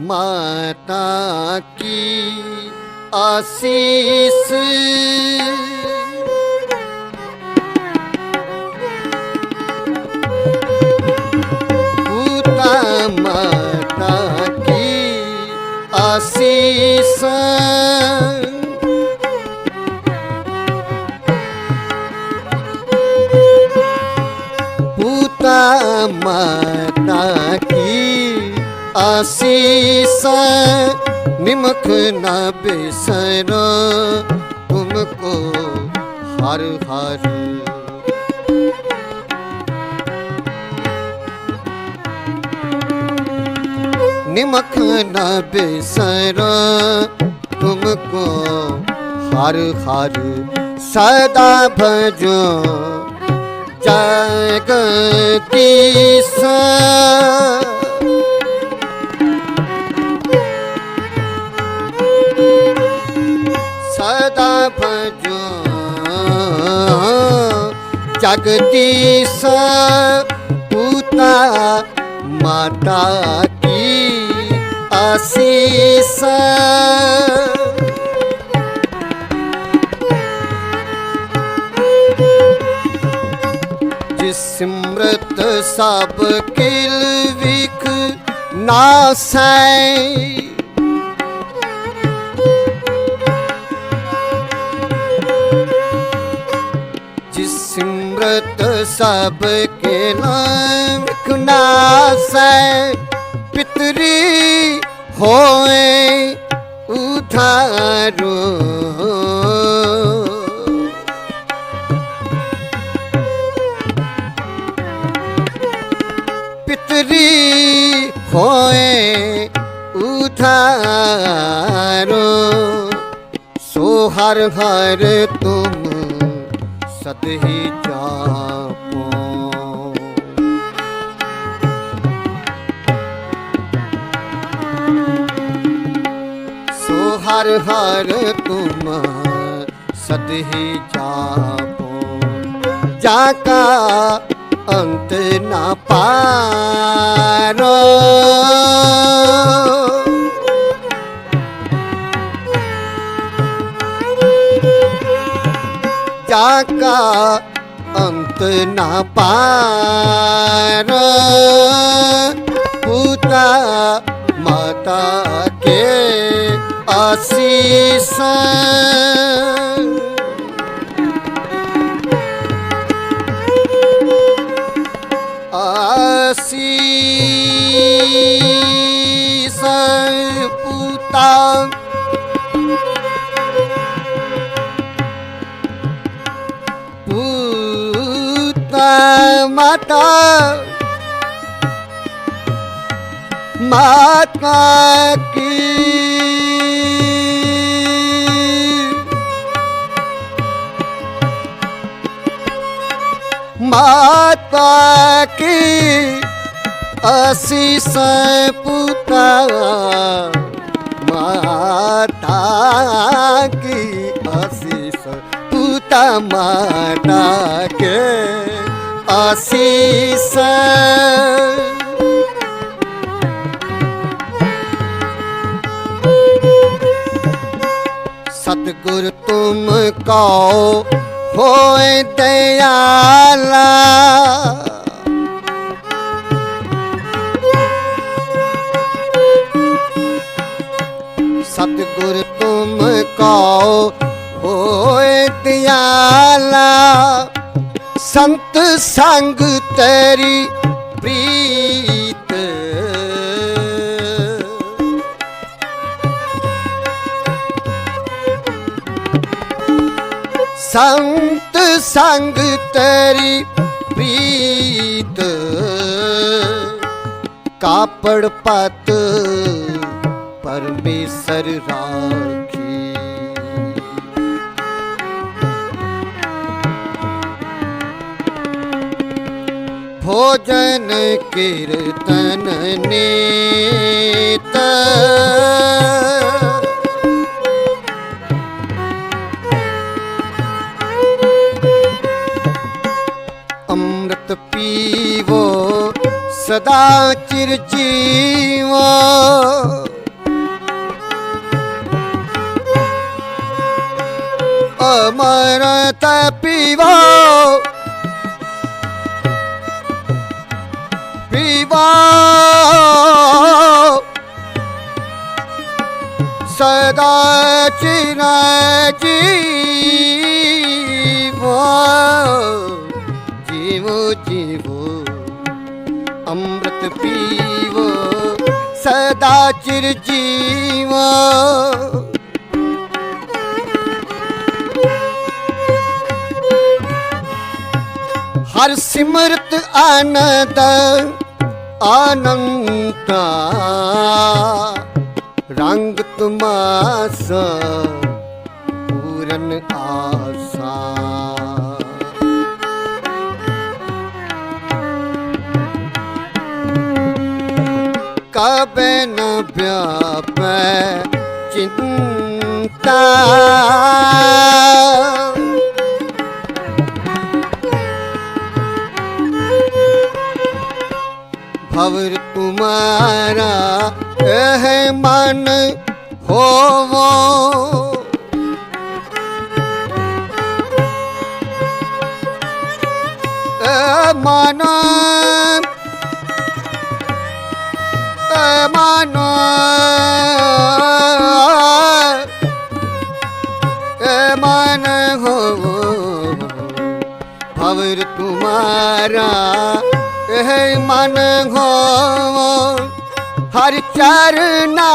ਮਾਤਾ ਕੀ ਆਸੀਸ। ਪੂਤਾ ਮਾਤਾ ਕੀ ਆਸੀਸ। ਪੂਤਾ ਮਾਤਾ ਕੀ आशीष निमक न बिसरो तुमको हर हर निमक न बिसरो तुमको हर हर सदा भजो जगदीश ਤਾ ਭਜੋ ਜਗਦੀਸ਼ ਪੂਤਾ ਮਾਤਾ ਕੀ ਆਸੀਸ ਸਿਮਰਤ ਸਭ ਕਿਲ ਵਿਖ ਨਾਸੈ ਜਿਸ ਸਿਮਰਤ ਸਭ ਕੇ ਨਾਮ ਖੁਨਾਸੈ ਪਿਤਰੀ ਹੋਏ ਉਧਾਰੋ ਪਿਤਰੀ ਹੋਏ ਉਧਾਰੋ ਸੋ ਹਰ ਹਰ ਤੂੰ ਸਤਹੀ ਜਾਪੋ। ਸੋ ਹਰ ਹਰ ਤੁਮ ਸਤਹੀ ਜਾਪੋ। ਜਾ ਕਾ ਅੰਤ ਨਾ ਪਾਰੋ। ਦਇਆ ਕਾ ਅੰਤ ਨਾ ਪਾਰ। ਪੁੱਤਾ ਮਾਤਾ ਕੇ ਆਸੀਸਾਂ। ਭੂਤ ਮਾਤਾ ਮਾਤਾ ਕੀ ਮਾਤਾ ਕੀ ਅਸੀਸ ਪੁੱਤਾ ਮਾਤਾ ਕੀ ਅਸੀਸ पुता माता के आशीष सतगुर तुम कहो होए दयाला सतगुर तुम कहो होए ਦਿਆਲਾ ਸੰਤ ਸੰਗ ਤੇਰੀ ਪ੍ਰੀਤ। ਸੰਤ ਸੰਗ ਤੇਰੀ ਪ੍ਰੀਤ। ਕਾਪੜ ਪਤ ਪਰਮੇਸ਼ਰ ਰਾਜ ਭੋਜਨ ਕੀਰਤਨ ਨੀਤ। ਅੰਮ੍ਰਿਤ ਪੀਵੋ ਸਦਾ ਚਿਰ ਜੀਵਾ। ਅਮਰਤ ਪੀਵਾ ਪੀਵਾ। ਸਦਾ ਚਿਰ ਜੀਵੋ ਜੀਵੋ ਜੀਵੋ। ਅੰਮ੍ਰਿਤ ਪੀਵੋ ਸਦਾ ਚਿਰ ਜੀਵਾ। ਹਰ ਸਿਮਰਤ ਆਨੰਦ ਆਨੰਤਾ। ਰੰਗ ਤੁਮਾਸਾ ਪੂਰਨ ਆਸਾ। ਕਬੈ ਨ ਵਿਆਪੈ ਚਿੰਤਾ। ਭਵਰ ਇਹ ਮਨ ਹੋਵੋ। ਇਹ ਮਨ ਇਹ ਮਨ ਇਹ ਮਨ ਹੋਵੋ। ਭਵਰ ਤੁਮਾਰਾ ਇਹ ਮਨ ਹੋ ਹਰ ਚਰਨਾ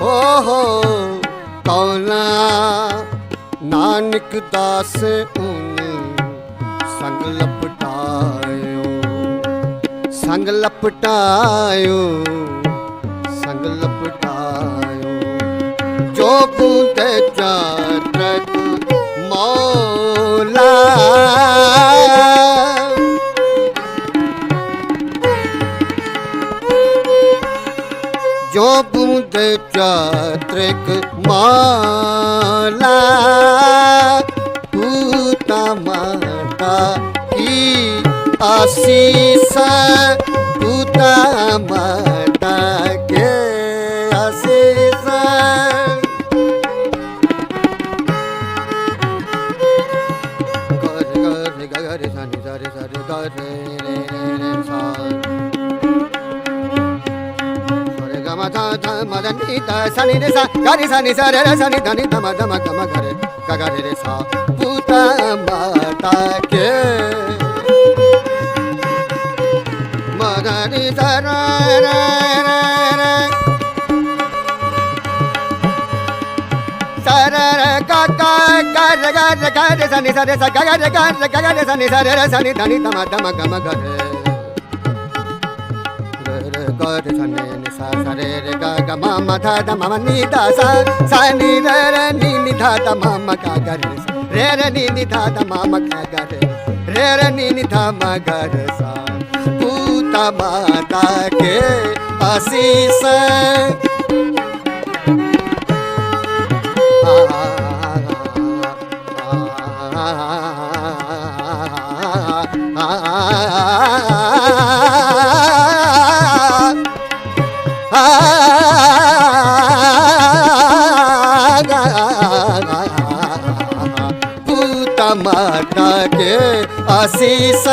ਹੋ ਹੋ ਕੌਲਾ ਨਾਨਕ ਦਾਸ ਉਨ ਸੰਗ ਲਪਟਾਇਓ ਸੰਗ ਲਪਟਾਇਓ ਸੰਗ ਲਪਟਾਇਓ ਜੋ ਬੂੰਦ ਚਾਤਕ ਮੌਲਾ ਬੂੰਦ ਚਾਤ੍ਰਿਕ ਮਾਲਾ। ਪੂਤਾ ਮਾਤਾ ਕੀ ਆਸੀਸ ਪੂਤਾ ਮਾਤਾ ਕੇ ਆਸੀਸ ਗਰ ਗਰ ਗਰ ਸਾਨੀ ਸਾਰੇ ਸਾਰੇ ਗਰ ਰੇ ਰੇ ਰੇ ਸਾ మదని సని రే సా గని సని సరే రే సని ధని ధమ ధమ గమ గరే గగరే రే సా పూత మాతా కే మదని సరే రే రే సరే రే గగ గర గర గర సని సరే సా గగరే గర గగరే సని సరే రే సని ధని ధమ ధమ గమ గరే रे सा रे रे ग ग ग रे ग रे ग रे सा नि सा रे सा ग ग रे ग रे ग ग रे सा नि सा रे रे सा नि ध नि ध म ध म ग म ग रे re re ga re sa ne ni sa sa re re ga ga ma ma tha da ma ma ni da sa sa ni re re ni ni tha da ma ma ga ga re sa re re ni ni tha da ma ma ga ga re re re ni ni tha ma ga re sa puta mata ke आशीष माता के आशीष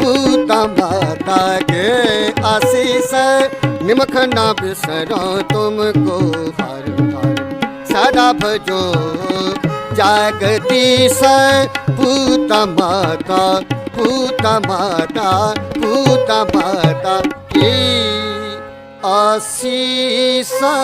पूता माता के आशीष निमख ना बिसरो तुमको हर हर सदा भजो जागदीश पूता माता पूता माता पूता माता की ਆਸੀਸਾਂ।